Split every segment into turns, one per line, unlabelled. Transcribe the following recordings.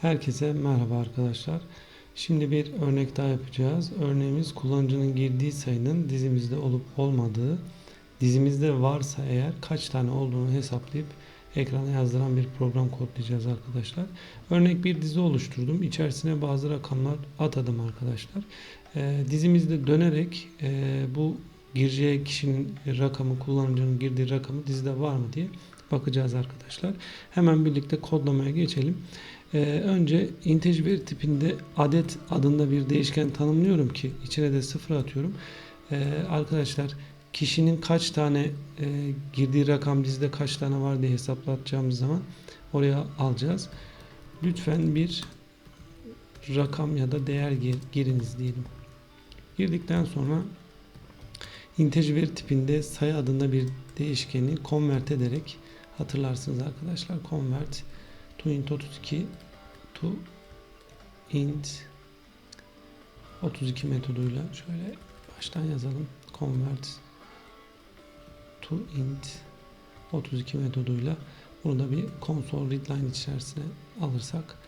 Herkese merhaba arkadaşlar. Şimdi bir örnek daha yapacağız. Örneğimiz kullanıcının girdiği sayının dizimizde olup olmadığı, dizimizde varsa eğer kaç tane olduğunu hesaplayıp ekrana yazdıran bir program kodlayacağız arkadaşlar. Örnek bir dizi oluşturdum. İçerisine bazı rakamlar atadım arkadaşlar. Ee, dizimizde dönerek e, bu gireceği kişinin rakamı, kullanıcının girdiği rakamı dizide var mı diye bakacağız arkadaşlar. Hemen birlikte kodlamaya geçelim. Ee, önce integer veri tipinde adet adında bir değişken tanımlıyorum ki içine de sıfır atıyorum. Ee, arkadaşlar kişinin kaç tane e, girdiği rakam dizide kaç tane var diye hesaplatacağımız zaman oraya alacağız. Lütfen bir rakam ya da değer gir, giriniz diyelim. Girdikten sonra integer veri tipinde sayı adında bir değişkeni convert ederek hatırlarsınız arkadaşlar. Convert to int 32 to int 32 metoduyla şöyle baştan yazalım. Convert to int 32 metoduyla bunu da bir console readline içerisine alırsak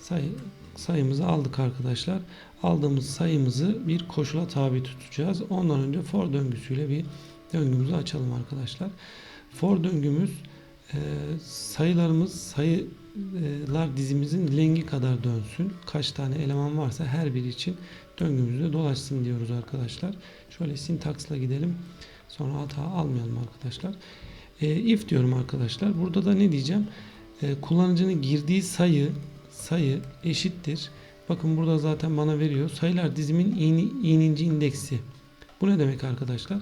sayı, sayımızı aldık arkadaşlar. Aldığımız sayımızı bir koşula tabi tutacağız. Ondan önce for döngüsüyle bir döngümüzü açalım arkadaşlar. For döngümüz e, sayılarımız sayılar dizimizin lengi kadar dönsün. Kaç tane eleman varsa her biri için döngümüzde dolaşsın diyoruz arkadaşlar. Şöyle sintaksla gidelim. Sonra hata almayalım arkadaşlar. E, if diyorum arkadaşlar. Burada da ne diyeceğim? E, kullanıcının girdiği sayı sayı eşittir. Bakın burada zaten bana veriyor. Sayılar dizimin ininci indeksi. Bu ne demek arkadaşlar?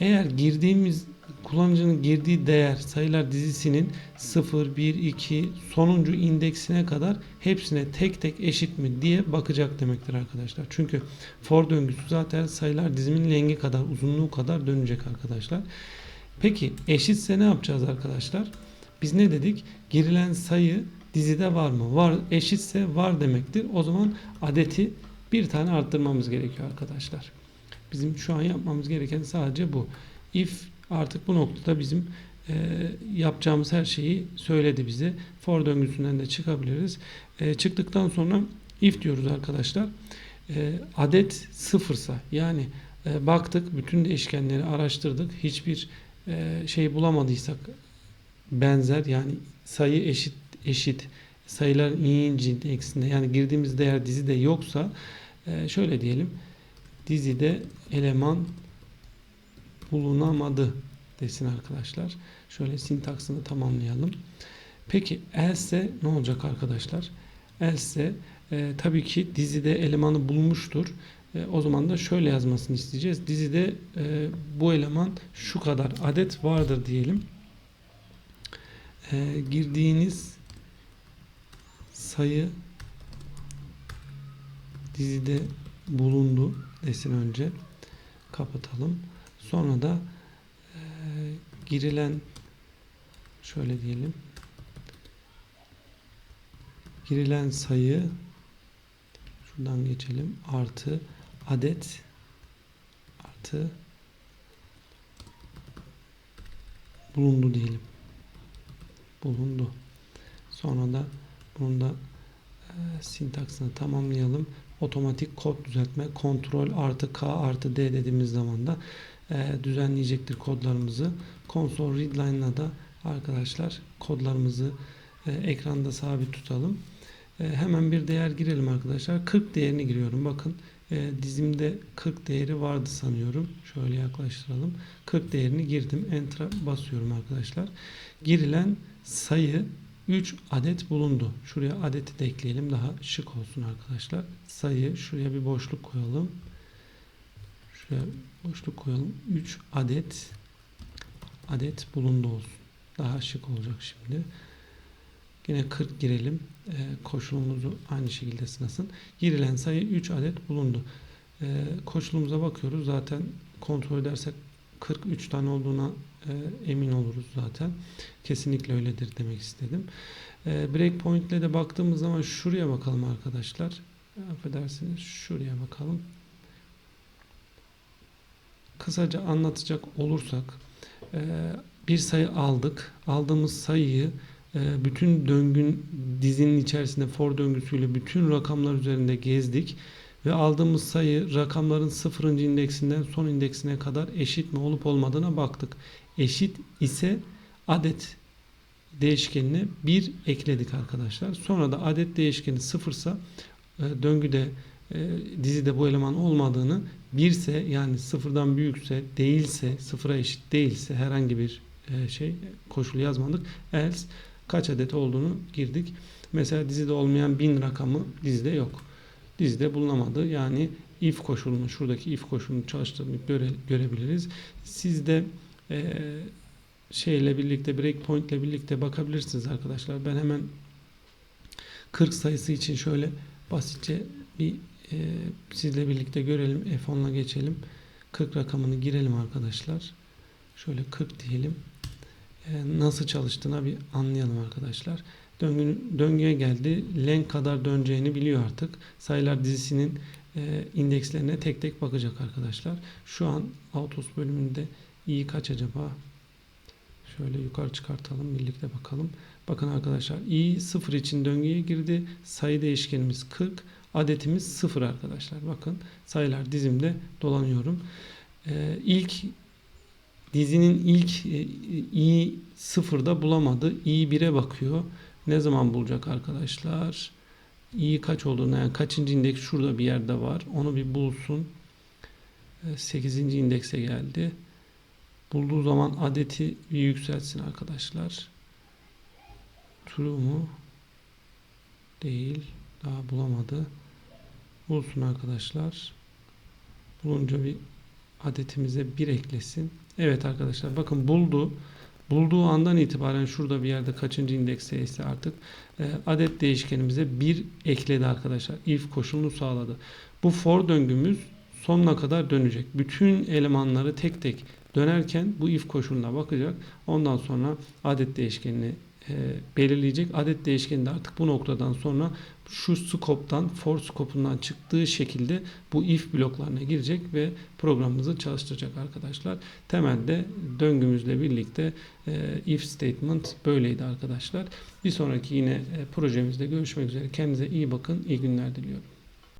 Eğer girdiğimiz kullanıcının girdiği değer sayılar dizisinin 0, 1, 2 sonuncu indeksine kadar hepsine tek tek eşit mi diye bakacak demektir arkadaşlar. Çünkü for döngüsü zaten sayılar dizimin lengi kadar uzunluğu kadar dönecek arkadaşlar. Peki eşitse ne yapacağız arkadaşlar? Biz ne dedik? Girilen sayı dizide var mı? Var eşitse var demektir. O zaman adeti bir tane arttırmamız gerekiyor arkadaşlar. Bizim şu an yapmamız gereken sadece bu. If artık bu noktada bizim e, yapacağımız her şeyi söyledi bize. For döngüsünden de çıkabiliriz. E, çıktıktan sonra if diyoruz arkadaşlar. E, adet sıfırsa yani e, baktık bütün değişkenleri araştırdık. Hiçbir e, şey bulamadıysak benzer yani sayı eşit eşit sayılar iyinci indeksinde yani girdiğimiz değer dizide yoksa e, şöyle diyelim dizide eleman bulunamadı desin arkadaşlar. Şöyle sintaksını tamamlayalım. Peki else ne olacak arkadaşlar? Else e, tabii ki dizide elemanı bulmuştur. E, o zaman da şöyle yazmasını isteyeceğiz. Dizide e, bu eleman şu kadar adet vardır diyelim. E, girdiğiniz sayı dizide bulundu desin önce. Kapatalım. Sonra da e, girilen şöyle diyelim girilen sayı şuradan geçelim artı adet artı bulundu diyelim bulundu sonra da bunu da sintaksını tamamlayalım otomatik kod düzeltme kontrol artı k artı d dediğimiz zaman da e, düzenleyecektir kodlarımızı. Console readline'la da arkadaşlar kodlarımızı e, ekranda sabit tutalım. E, hemen bir değer girelim arkadaşlar. 40 değerini giriyorum. Bakın e, dizimde 40 değeri vardı sanıyorum. Şöyle yaklaştıralım. 40 değerini girdim. Enter basıyorum arkadaşlar. Girilen sayı 3 adet bulundu. Şuraya adeti de ekleyelim. Daha şık olsun arkadaşlar. Sayı şuraya bir boşluk koyalım. Şuraya boşluk koyalım. 3 adet adet bulundu olsun. Daha şık olacak şimdi. Yine 40 girelim. E, koşulumuzu aynı şekilde sınasın. Girilen sayı 3 adet bulundu. E, koşulumuza bakıyoruz. Zaten kontrol edersek 43 tane olduğuna e, emin oluruz zaten. Kesinlikle öyledir demek istedim. E, breakpoint ile de baktığımız zaman şuraya bakalım arkadaşlar. Affedersiniz şuraya bakalım. Kısaca anlatacak olursak e, bir sayı aldık. Aldığımız sayıyı e, bütün döngün dizinin içerisinde for döngüsüyle bütün rakamlar üzerinde gezdik ve aldığımız sayı rakamların sıfırıncı indeksinden son indeksine kadar eşit mi olup olmadığına baktık. Eşit ise adet değişkenine 1 ekledik arkadaşlar. Sonra da adet değişkeni sıfırsa e, döngüde e, dizide bu eleman olmadığını birse yani sıfırdan büyükse değilse sıfıra eşit değilse herhangi bir e, şey koşul yazmadık. Else kaç adet olduğunu girdik. Mesela dizide olmayan bin rakamı dizide yok. Dizide bulunamadı. Yani if koşulunu şuradaki if koşulunu çalıştığını göre, görebiliriz. Siz de e, şeyle birlikte breakpoint ile birlikte bakabilirsiniz arkadaşlar. Ben hemen 40 sayısı için şöyle basitçe bir e, sizle birlikte görelim. F10'la geçelim. 40 rakamını girelim arkadaşlar. Şöyle 40 diyelim. E, nasıl çalıştığına bir anlayalım arkadaşlar. Döngü, döngüye geldi. Len kadar döneceğini biliyor artık. Sayılar dizisinin e, indekslerine tek tek bakacak arkadaşlar. Şu an Autos bölümünde i kaç acaba? Şöyle yukarı çıkartalım. Birlikte bakalım. Bakın arkadaşlar i 0 için döngüye girdi. Sayı değişkenimiz 40. Adetimiz 0 arkadaşlar. Bakın sayılar dizimde dolanıyorum. Ee, ilk dizinin ilk e, i 0'da bulamadı. i 1'e bakıyor. Ne zaman bulacak arkadaşlar? i kaç olduğunu yani kaçıncı indeks şurada bir yerde var. Onu bir bulsun. 8. indekse geldi. Bulduğu zaman adeti yükseltsin arkadaşlar. True mu? Değil. Daha bulamadı. Bulsun arkadaşlar. Bulunca bir adetimize bir eklesin. Evet arkadaşlar bakın buldu. Bulduğu andan itibaren şurada bir yerde kaçıncı indekse ise artık e, adet değişkenimize bir ekledi arkadaşlar. If koşulunu sağladı. Bu for döngümüz sonuna kadar dönecek. Bütün elemanları tek tek dönerken bu if koşuluna bakacak. Ondan sonra adet değişkenini belirleyecek. Adet değişkeni de artık bu noktadan sonra şu scope'tan for scope'undan çıktığı şekilde bu if bloklarına girecek ve programımızı çalıştıracak arkadaşlar. Temelde döngümüzle birlikte e, if statement böyleydi arkadaşlar. Bir sonraki yine e, projemizde görüşmek üzere. Kendinize iyi bakın. İyi günler diliyorum.